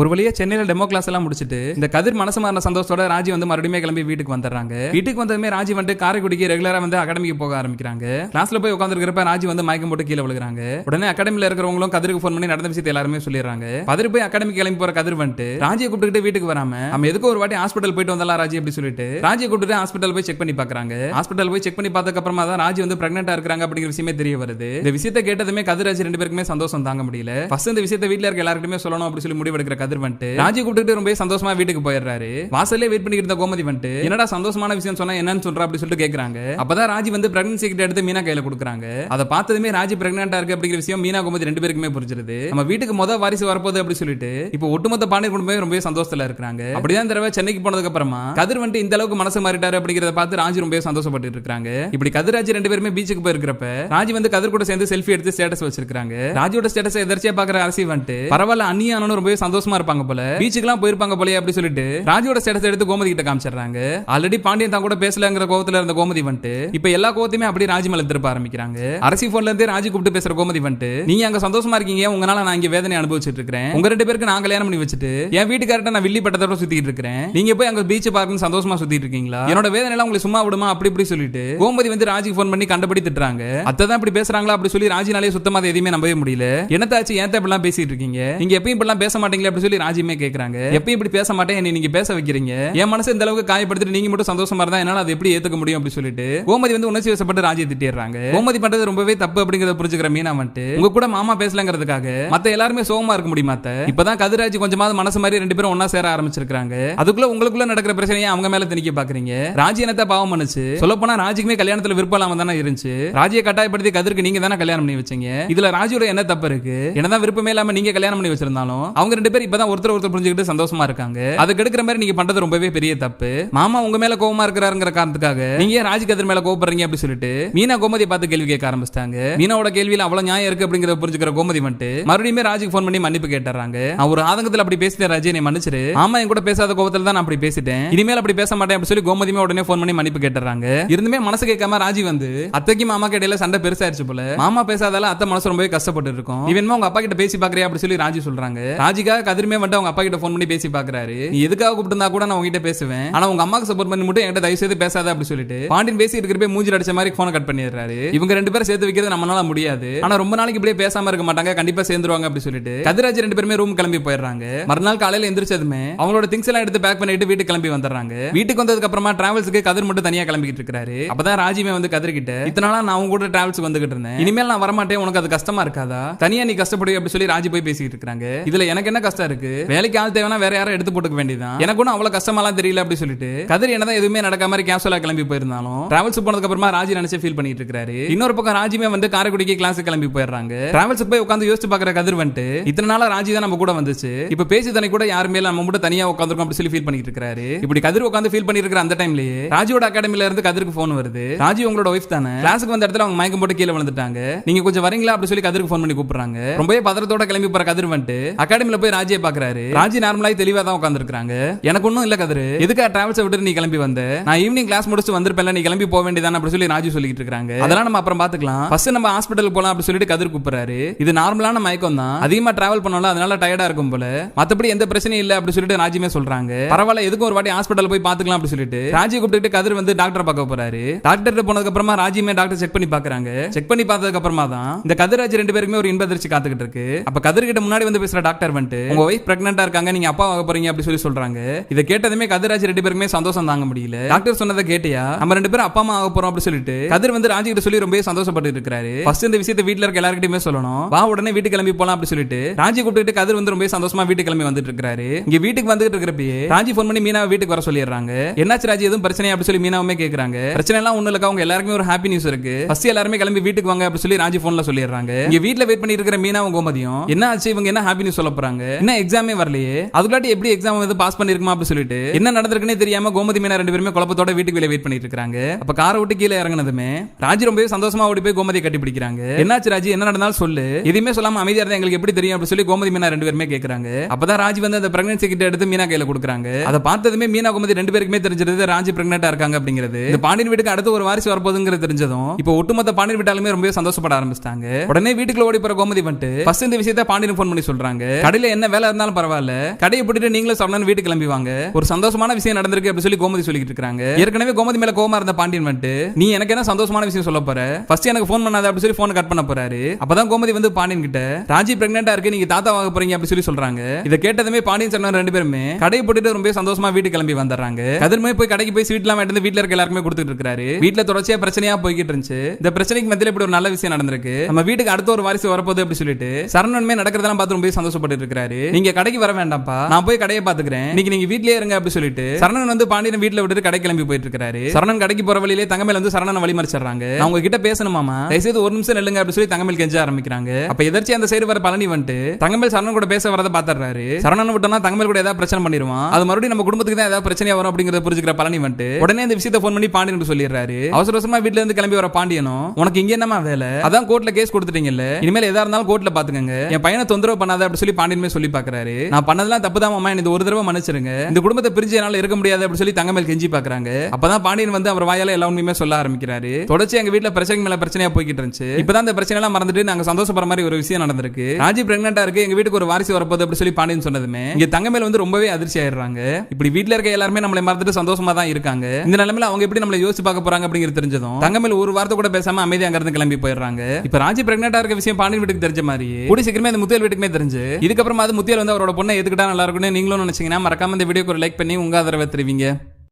ஒரு வழியா சென்னையில டெமோ கிளாஸ் எல்லாம் முடிச்சிட்டு இந்த கதிர் மனசு மாறின சந்தோஷத்தோட ராஜி வந்து மறுபடியும் கிளம்பி வீட்டுக்கு வந்துடுறாங்க. வீட்டுக்கு வந்ததுமே ராஜி வந்து காரைக்குடிக்கு ரெகுலரா வந்து அகாடமிக்கு போக ஆரம்பிக்கிறாங்க. கிளாஸ்ல போய் உட்காந்துருக்கிறப்ப ராஜி வந்து மயக்கம் போட்டு கீழே விழுகிறாங்க. உடனே அகாடமில இருக்கிறவங்களும் கதிருக்கு ஃபோன் பண்ணி நடந்த விஷயத்தை எல்லாருமே சொல்லிடுறாங்க. பதறி போய் அகாடமிக்கு கிளம்பி போற கதிர் வந்துட்டு ராஜியை கூப்பிட்டுட்டு வீட்டுக்கு வராம நம்ம எதுக்கு ஒரு வாட்டி ஹாஸ்பிட்டல் போயிட்டு வந்தாலும் ராஜி அப்படி சொல்லிட்டு ராஜியை கூப்பிட்டு ஹாஸ்பிட்டல் போய் செக் பண்ணி பாக்குறாங்க ஹாஸ்பிட்டல் போய் செக் பண்ணி பார்த்ததுக்கு அப்புறமா தான் ராஜி வந்து பிரெக்னெண்டா இருக்கிறாங்க அப்படிங்கிற விஷயமே தெரிய வருது. இந்த விஷயத்தை கேட்டதுமே கதிராஜி ரெண்டு பேருக்குமே சந்தோஷம் தாங்க முடியல. ஃபர்ஸ்ட் இந்த விஷயத்தை வீட்டுல இருக்க எல்லாருக்குமே சொல்லணும் அப்படி சொல்லி முடிவெடுக்கிற கதிர் வந்துட்டு ராஜி கூப்பிட்டு ரொம்ப சந்தோஷமா வீட்டுக்கு போயிடுறாரு. வாசல்லே வெயிட் பண்ணிட்டு இருந்த கோமதி வந்துட்டு என்னடா சந்தோஷமான விஷயம் சொன்னா என்னன்னு சொல்ற? அப்படின்னு சொல்லிட்டு கேக்குறாங்க. அப்பதான் ராஜி வந்து பிரெக்னன்சி கிட்ட எடுத்து மீனா கையில கொடுக்குறாங்க. அதை பார்த்ததுமே ராஜி பிரெக்னண்டா இருக்கு அப்படிங்கிற விஷயம் மீனா கோமதி ரெண்டு பேருக்குமே புரிஞ்சிருது. நம்ம வீட்டுக்கு முத வாரிசு வரப்போகுது அப்படி சொல்லிட்டு இப்போ ஒட்டுமொத்த பாண்டியர் குடும்பமே ரொம்ப சந்தோஷத்துல இருக்காங்க அப்படிதான் தடவை சென்னைக்கு போனதுக்கு அப்புறமா கதிர் வந்துட்டு இந்த அளவுக்கு மனசு மாறிட்டாரு அப்படிங்கறத பார்த்து ராஜி ரொம்ப சந்தோஷப்பட்டு இருக்காங்க இப்படி கதிராஜ் ரெண்டு பேருமே பீச்சுக்கு போயிருக்கிறப்ப ராஜி வந்து கதிர் கூட சேர்ந்து செல்ஃபி எடுத்து ஸ்டேட்டஸ் வச்சிருக்காங்க ராஜியோட ஸ்டேட்டஸ் எதிர்ச்சியா பாக்குற அரசி வந்துட்டு பரவாயில்ல அண்ணியானு ரொம்பவே சந்தோஷமா இருப்பாங்க போல. பீச்சுக்குலாம் போயிருப்பாங்க போலயே அப்படி சொல்லிட்டு ராஜுவோட ஸ்டேட்டஸ் எடுத்து கோமதி கிட்ட காமிச்சிடுறாங்க. ஆல்ரெடி பாண்டியன் தான் கூட பேசலங்கிற கோவத்துல இருந்த கோமதி வந்துட்டு இப்ப எல்லா கோவத்தையுமே அப்படியே ராஜி மேல திருப்ப ஆரம்பிக்கிறாங்க. அரசி போன்ல இருந்தே ராஜி கூப்பிட்டு பேசுற கோமதி வந்துட்டு நீங்க அங்க சந்தோஷமா இருக்கீங்க உங்களால நான் இங்க வேதனை அனுபவிச்சுட்டு இருக்கேன் உங்க ரெண்டு பேருக்கு நான் கல்யாணம் பண்ணி வச்சுட்டு என் வீட்டுக்காரட்ட நான் வில்லி பட்டத்தோட சுத்திட்டு இருக்கிறேன். நீங்க போய் அங்க பீச் பார்க்கணும் சந்தோஷமா சுத்திட்டு இருக்கீங்களா? என்னோட வேதனை எல்லாம் உங்களுக்கு சும்மா விடுமா? அப்படி இப்படி சொல்லிட்டு கோமதி வந்து ராஜிக்கு போன் பண்ணி கண்டபடி திட்டுறாங்க. அத்தை தான் இப்படி பேசுறாங்களா? அப்படி சொல்லி ராஜினாலே சுத்தமா எதையுமே நம்பவே முடியல. என்னத்தாச்சு ஏன் இப்படிலாம் பேசிட்டு இருக்கீங்க? நீங்க எப்பயும் இப்படிலாம் பேச மாட்டீங்களே? அப்படி சொல்லி ராஜியுமே கேட்கறாங்க எப்பயும் இப்படி பேச மாட்டேன் என்னை நீங்க பேச வைக்கிறீங்க. என் மனசு இந்த அளவுக்கு காயப்படுத்திட்டு நீங்க மட்டும் சந்தோஷமா இருந்தா என்னால அதை எப்படி ஏத்துக்க முடியும் அப்படி சொல்லிட்டு கோமதி வந்து உணர்ச்சி வசப்பட்டு ராஜியை திட்டிடுறாங்க. கோமதி பண்றது ரொம்பவே தப்பு அப்படிங்கறத புரிஞ்சுக்கிற மீனா வந்துட்டு உங்க கூட மாமா பேசலங்கிறதுக்காக மத்த எல்லாருமே சோகமா இருக்க முடியுமா இப்பதான் கதிராஜ் கொஞ்சமாவது மனசு மாதிரி ரெண்டு பேரும் ஒன்னா சேர ஆரம்பிச்சிருக்காங்க அதுக்குள்ள உங்களுக்குள்ள நடக்கிற பிரச்சனையை அவங்க மேல திணிக்க பாக்குறீங்க. ராஜி என்னத்த பாவம் பண்ணுச்சு? சொல்ல போனா ராஜிக்குமே கல்யாணத்துல விருப்பம் இல்லாம தானே இருந்துச்சு. ராஜியை கட்டாயப்படுத்தி கதிர்க்கு நீங்க தானே கல்யாணம் பண்ணி வச்சீங்க. இதுல ராஜியோட என்ன தப்பு இருக்கு? என்னதான் விருப்பமே இல்லாம நீங்க கல்யாணம் பண்ணி வச்சிருந்தாலும் அவங்க ரெண்டு பேரும் இப்பதான் ஒருத்தர் ஒருத்தர் புரிஞ்சுக்கிட்டு சந்தோஷமா இருக்காங்க. அதுக்கு எடுக்கிற மாதிரி நீங்க பண்றது ரொம்பவே பெரிய தப்பு. மாமா உங்க மேல கோவமா இருக்கிறாருங்கிற காரணத்துக்காக நீங்க ஏன் கதிர் மேல கோவப்படுறீங்க அப்படி சொல்லிட்டு மீனா கோமதி பார்த்து கேள்வி கேட்க ஆரம்பிச்சிட்டாங்க. மீனாவோட கேள்வியில அவ்வளவு நியாயம் இருக்கு அப்படிங்கறத புரிஞ்சுக்கிற கோமதி வந்துட்டு மறுபடியுமே ராஜுக்கு போன் பண்ணி மன்னிப்பு கேட்டுறாங்க. நான் ஒரு ஆதங்கத்துல அப்படி பேசிட்டேன் ராஜி நீ மன்னிச்சிரு. ஆமா என் கூட பேசாத கோபத்தில் தான் நான் அப்படி பேசிட்டேன். இனிமேல் அப்படி பேச மாட்டேன் அப்படி சொல்லி கோமதியுமே உடனே போன் பண்ணி மன்னிப்பு கேட்டுறாங்க. இருந்துமே மனசு கேட்காம ராஜி வந்து அத்தைக்கு மாமா இடையில சண்டை பெருசாயிருச்சு போல. மாமா பேசாதால அத்தை மனசு ரொம்பவே கஷ்டப்பட்டு இருக்கும். இவன் உங்க அப்பா கிட்ட பேசி பாக்குறியா அப்படி சொல்லி ராஜி சொல்றாங்க. ராஜிக்காக கதிரமே வந்து அவங்க அப்பா கிட்ட ஃபோன் பண்ணி பேசி பாக்குறாரு. நீ எதுக்காக கூப்பிட்டு கூட நான் உங்ககிட்ட பேசுவேன். ஆனா உங்க அம்மாக்கு சப்போர்ட் பண்ணி மட்டும் என்கிட்ட தயவு செய்து பேசாத அப்படி சொல்லிட்டு பாண்டியன் பேசி இருக்கிறப்ப மூஞ்சில் அடிச்ச மாதிரி போன கட் பண்ணிடுறாரு. இவங்க ரெண்டு பேரும் சேர்த்து வைக்கிறது நம்மளால முடியாது. ஆனா ரொம்ப நாளைக்கு இப்படியே பேசாம இருக்க மாட்டாங்க கண்டிப்பா சேர்ந்துருவாங்க அப்படி சொல்லிட்டு கதிராஜ் ரெண்டு பேருமே ரூம் கிளம்பி போயிடுறாங்க. மறுநாள் காலையில எந்திரிச்சதுமே அவங்களோட திங்ஸ் எல்லாம் எடுத்து பேக் பண்ணிட்டு வீட்டுக்கு கிளம்பி வந்துடுறாங்க. வீட்டுக்கு வந்ததுக்கு அப்புறமா டிராவல்ஸ்க்கு கதிர் மட்டும் தனியா கிளம்பிட்டு இருக்காரு. அப்பதான் ராஜிமே வந்து கதிர்கிட்ட இத்தனால நான் உங்க கூட டிராவல்ஸ் வந்துகிட்டு இருந்தேன். இனிமேல் நான் வரமாட்டேன் உனக்கு அது கஷ்டமா இருக்காதா? தனியா நீ கஷ்டப்படுவே அப்படி சொல்லி ராஜி போய் பேசிட்டு இருக்காங்க. இதுல எனக்கு என்ன கஷ்டம் இருக்கு. வேலைக்கு ஆள் தேவைன்னா வேற யாரும் எடுத்து போட்டுக்க வேண்டியதான் எனக்கு ஒன்றும் அவ்வளவு கஷ்டமாலாம் தெரியல அப்படி சொல்லிட்டு. கதிர் என்னதான் எதுவுமே நடக்காம மாதிரி கேஷுவலா கிளம்பி போயிருந்தாலும் டிராவல்ஸ் போனதுக்கு அப்புறமா ராஜி நினைச்சு ஃபீல் பண்ணிட்டு இருக்காரு. இன்னொரு பக்கம் ராஜிமே வந்து காரைக்குடிக்கு கிளாஸ் கிளம்பி போயிடுறாங்க. டிராவல்ஸ் போய் உட்காந்து யோசிச்சு பாக்குற கதிர் வந்துட்டு இத்தனை நாளா ராஜி தான் நம்ம கூட வந்துச்சு. இப்ப பேசி தனி கூட யாருமே நம்ம மட்டும் தனியா உட்காந்துருக்கோம் அப்படி சொல்லி ஃபீல் பண்ணிட்டு இருக்காரு. இப்படி கதிர் உட்காந்து ஃபீல் பண்ணிட்டு இருக்கிற அந்த டைம்லயே ராஜியோட அகாடமில இருந்து கதிருக்கு போன் வருது. ராஜி உங்களோட ஒய்ஃப் தானே? கிளாஸுக்கு வந்த இடத்துல அவங்க மயக்கம் போட்டு கீழே விழுந்துட்டாங்க. நீங்க கொஞ்சம் வரீங்களா அப்படி சொல்லி கதிருக்கு ஃபோன் பண்ணி கூப்பிடுறாங்க. ரொம்பவே பதறத்தோட கிளம்பி போற கதிர் வந்துட்டு அகாடமில போய் ராஜி ராஜியை பாக்குறாரு. ராஜி நார்மலாய் தெளிவா தான் உட்காந்துருக்காங்க எனக்கு ஒன்றும் இல்ல கதிர். எதுக்காக டிராவல்ஸ் விட்டு நீ கிளம்பி வந்த? நான் ஈவினிங் கிளாஸ் முடிச்சு வந்திருப்பேன் நீ கிளம்பி போக வேண்டியதான் அப்படி சொல்லி ராஜு சொல்லிட்டு இருக்காங்க. அதெல்லாம் நம்ம அப்புறம் பாத்துக்கலாம். ஃபர்ஸ்ட் நம்ம ஹாஸ்பிட்டல் போலாம் அப்படி சொல்லிட்டு கதிர் கூப்பிடுறாரு. இது நார்மலான மயக்கம் தான். அதிகமா டிராவல் பண்ணல அதனால டயர்டா இருக்கும் போல. மத்தபடி எந்த பிரச்சனையும் இல்ல அப்படி சொல்லிட்டு ராஜிமே சொல்றாங்க. பரவாயில்ல எதுக்கும் ஒரு வாட்டி ஹாஸ்பிட்டல் போய் பாத்துக்கலாம் அப்படி சொல்லிட்டு. ராஜி கூப்பிட்டு கதிர் வந்து டாக்டர் பார்க்க போறாரு. டாக்டர் போனதுக்கு அப்புறமா ராஜியுமே டாக்டர் செக் பண்ணி பாக்குறாங்க. செக் பண்ணி பார்த்ததுக்கு அப்புறமா தான் இந்த கதிராஜ் ரெண்டு பேருக்குமே ஒரு இன்பதிர்ச்சி காத்துக்கிட்டு இருக்கு. அப்ப கதிர் கிட்ட முன்னாடி வந்து பேசுற டாக்டர் வந்துட்டு உங்க ஒய்ஃப் பிரெக்னண்டா இருக்காங்க நீங்க அப்பா ஆக போறீங்க அப்படி சொல்லி சொல்றாங்க. இதை கேட்டதுமே கதிராஜ் ரெண்டு பேருக்குமே சந்தோஷம் தாங்க முடியல. டாக்டர் சொன்னதை கேட்டியா? நம்ம ரெண்டு பேரும் அப்பா அம்மா ஆக போறோம் அப்படி சொல்லிட்டு கதிர் வந்து ராஜி கிட்ட சொல்லி ரொம்ப சந்தோஷப்பட்டு இருக்காரு ஃபர்ஸ்ட் இந்த விஷயத்தை வீட்டுல இருக்க எல்லாருக்கிட்டயுமே சொல்லணும். வா உடனே வீட்டுக்கு கிளம்பி போலாம் அப்படி சொல்லிட்டு ராஜி கூப்பிட்டு கதிர் வந்து ரொம்ப சந்தோஷமா வீட்டு கிளம்பி வந்துட்டு இருக்காரு இங்க வீட்டுக்கு வந்துட்டு இருக்கிறப்பயே ராஜி ஃபோன் பண்ணி மீனாவை வீட்டுக்கு வர சொல்லிடுறாங்க. என்னாச்சு ராஜி எதுவும் பிரச்சனை அப்படி சொல்லி மீனாவுமே கேக்குறாங்க. பிரச்சனை எல்லாம் ஒண்ணு இல்லக்கா அவங்க எல்லாருக்குமே ஒரு ஹாப்பி நியூஸ் இருக்கு. ஃபர்ஸ்ட் எல்லாருமே கிளம்பி வீட்டுக்கு வாங்க அப்படி சொல்லி ராஜி போன்ல சொல்லிடுறாங்க. இங்க வீட்டுல வெயிட் பண்ணி இருக்கிற மீனாவும் கோமதியும் என்ன ஆச்சு? இவங்க என்ன ஹாப்பி நியூஸ் சொல்ல போறாங்க? என்ன எக்ஸாமே வரலையே. அதுக்குள்ளாட்டி எப்படி எக்ஸாம் வந்து பாஸ் பண்ணிருக்குமா அப்படி சொல்லிட்டு என்ன நடந்திருக்குன்னே தெரியாம கோமதி மீனா ரெண்டு பேருமே குழப்பத்தோட வீட்டுக்கு வெளியே வெயிட் பண்ணிட்டு இருக்காங்க அப்ப காரை விட்டு கீழே இறங்கினதுமே ராஜி ரொம்பவே சந்தோஷமா ஓடி போய் கோமதி கட்டி பிடிக்கிறாங்க. என்னாச்சு ராஜி? என்ன நடந்தாலும் சொல்லு. எதுவுமே சொல்லாம அமைதியா இருந்தா எங்களுக்கு எப்படி தெரியும் அப்படி சொல்லி கோமதி மீனா ரெண்டு பேருமே கேக்குறாங்க. அப்பதான் ராஜி வந்து அந்த பிரெக்னன்சி கிட்ட எடுத்து மீனா கையில கொடுக்குறாங்க. அதை பார்த்ததுமே மீனா கோமதி ரெண்டு பேருக்குமே தெரிஞ்சிருது ராஜி பிரெக்னெண்டா இருக்காங்க அப்படிங்கிறது. இந்த பாண்டியன் வீட்டுக்கு அடுத்து ஒரு வாரிசு வரப்போகுதுங்கிறது தெரிஞ்சதும் இப்போ ஒட்டுமொத்த பாண்டியன் வீட்டாலுமே ரொம்பவே சந்தோஷப்பட ஆரம்பிச்சிட்டாங்க. உடனே வீட்டுக்குள்ள ஓடி போற கோமதி வந்துட்டு ஃபர்ஸ்ட் இந்த விஷயத்த பாண்டியன் போன் பண்ணி சொல்றாங்க. கடையில என்ன வேலை வேலை இருந்தாலும் பரவாயில்ல. கடையை போட்டுட்டு நீங்களும் சரணன் வீட்டுக்கு கிளம்பி வாங்க ஒரு சந்தோஷமான விஷயம் நடந்திருக்கு அப்படி சொல்லி கோமதி சொல்லிட்டு இருக்காங்க. ஏற்கனவே கோமதி மேல கோமா இருந்த பாண்டியன் வந்துட்டு நீ எனக்கு என்ன சந்தோஷமான விஷயம் சொல்ல போற? ஃபர்ஸ்ட் எனக்கு ஃபோன் பண்ணாத அப்படி சொல்லி போன் கட் பண்ண போறாரு. அப்பதான் கோமதி வந்து பாண்டியன் கிட்ட ராஜி பிரெக்னெண்டா இருக்கு நீங்க தாத்தா வாங்க போறீங்க அப்படி சொல்லி சொல்றாங்க. இதை கேட்டதுமே பாண்டியன் சரணன் ரெண்டு பேருமே கடையை போட்டுட்டு ரொம்ப சந்தோஷமா வீட்டு கிளம்பி வந்துடுறாங்க. கதிர்மே போய் கடைக்கு போய் ஸ்வீட் எல்லாம் எடுத்து வீட்டுல இருக்க எல்லாருமே கொடுத்துட்டு இருக்காரு. வீட்டுல தொடர்ச்சியா பிரச்சனையா போய்கிட்டு இருந்துச்சு. இந்த பிரச்சனைக்கு மத்தியில இப்படி ஒரு நல்ல விஷயம் நடந்திருக்கு. நம்ம வீட்டுக்கு அடுத்த ஒரு வாரிசு வரப்போகுது அப்படி சொல்லிட்டு சரணன்மே நடக்கிறதெல்லாம் பார்த்து ரொம்ப சந்தோஷப்பட்டு இருக்காரு. நீங்க கடைக்கு வர வேண்டாம்ப்பா. நான் போய் கடையை பாத்துக்கிறேன் இன்னைக்கு நீங்க வீட்லயே இருங்க அப்படி சொல்லிட்டு. சரணன் வந்து பாண்டியன் வீட்டுல விட்டுட்டு கடை கிளம்பி போயிட்டு இருக்காரு சரணன் கடைக்கு போற வழியிலே தங்கமேல வந்து சரணன் வழி அவங்க கிட்ட உங்ககிட்ட பேசணுமாமா? தயவுசெய்து ஒரு நிமிஷம் நெல்லுங்க அப்படி சொல்லி தங்கமேல் கெஞ்ச ஆரம்பிக்கிறாங்க. அப்ப எதிர்ச்சி அந்த சைடு வர பழனி வந்துட்டு தங்கமேல் சரணன் கூட பேச வரத பாத்துறாரு சரணன் விட்டோம்னா தங்கமேல் கூட ஏதாவது பிரச்சனை பண்ணிடுவான். அது மறுபடியும் நம்ம குடும்பத்துக்கு தான் ஏதாவது பிரச்சனையா வரும் அப்படிங்கறத புரிஞ்சுக்கிற பழனி வந்துட்டு உடனே இந்த விஷயத்தை ஃபோன் பண்ணி பாண்டியன் சொல்லிடுறாரு. அவசர அவசரமா வீட்ல இருந்து கிளம்பி வர பாண்டியனும் உனக்கு இங்க என்னமா வேலை? அதான் கோர்ட்ல கேஸ் கொடுத்துட்டீங்கல்ல. இனிமேல் எதா இருந்தாலும் கோர்ட்ல பாத்துக்கங்க என் பையனை தொந்தரவு பண்ணாத அப்படி சொல்லி பாண்டியனுமே சொல்லி பாக்குறாரு. நான் பண்ணதெல்லாம் தப்பு தான் மாமா இந்த ஒரு தடவை மன்னிச்சிருங்க. இந்த குடும்பத்தை பிரிஞ்சு என்னால இருக்க முடியாது அப்படி சொல்லி தங்கமேல் கெஞ்சி பாக்குறாங்க. அப்பதான் பாண்டியன் வந்து அவர் வாயால எல்லா உண்மையுமே சொல்ல ஆரம்பிக்கிறாரு. தொடர்ச்சி எங்க வீட்ல பிரச்சனை மேல பிரச்சனையா போய்கிட்டு இருந்துச்சு. இப்பதான் இந்த பிரச்சனை எல்லாம் மறந்துட்டு நாங்க சந்தோஷப்படுற மாதிரி ஒரு விஷயம் நடந்திருக்கு. ராஜி பிரெக்னண்டா இருக்கு. எங்க வீட்டுக்கு ஒரு வாரிசு வரப்போது அப்படி சொல்லி பாண்டியன் சொன்னதுமே இங்க தங்கமேல் வந்து ரொம்பவே அதிர்ச்சி ஆயிடுறாங்க. இப்படி வீட்ல இருக்க எல்லாருமே நம்மளை மறந்துட்டு சந்தோஷமா தான் இருக்காங்க. இந்த நிலைமையில அவங்க எப்படி நம்மளை யோசிச்சு பார்க்க போறாங்க அப்படிங்கிறது தெரிஞ்சதும் தங்கமேல் ஒரு வார்த்தை கூட பேசாம அமைதியா அங்கிருந்து கிளம்பி போயிடுறாங்க. இப்ப ராஜி பிரெக்னண்டா இருக்க விஷயம் பாண்டியன் வீட்டுக்கு தெரிஞ்ச மாதிரி கூடி சீக்கிரமே அந்த முத்தியல் வீட்டுக்குமே தெரிஞ்சு இதுக்கப்புறமா அது முத்தியால் வந்து அவரோட பொண்ணை எதுக்கிட்டா நல்லா இருக்கும்னு நீங்களும் நினைச்சீங்கன்னா மறக்காம இந்த வீடியோக்கு ஒரு லைக் பண்ணி உங்க ஆதரவை தெரிவிங்க.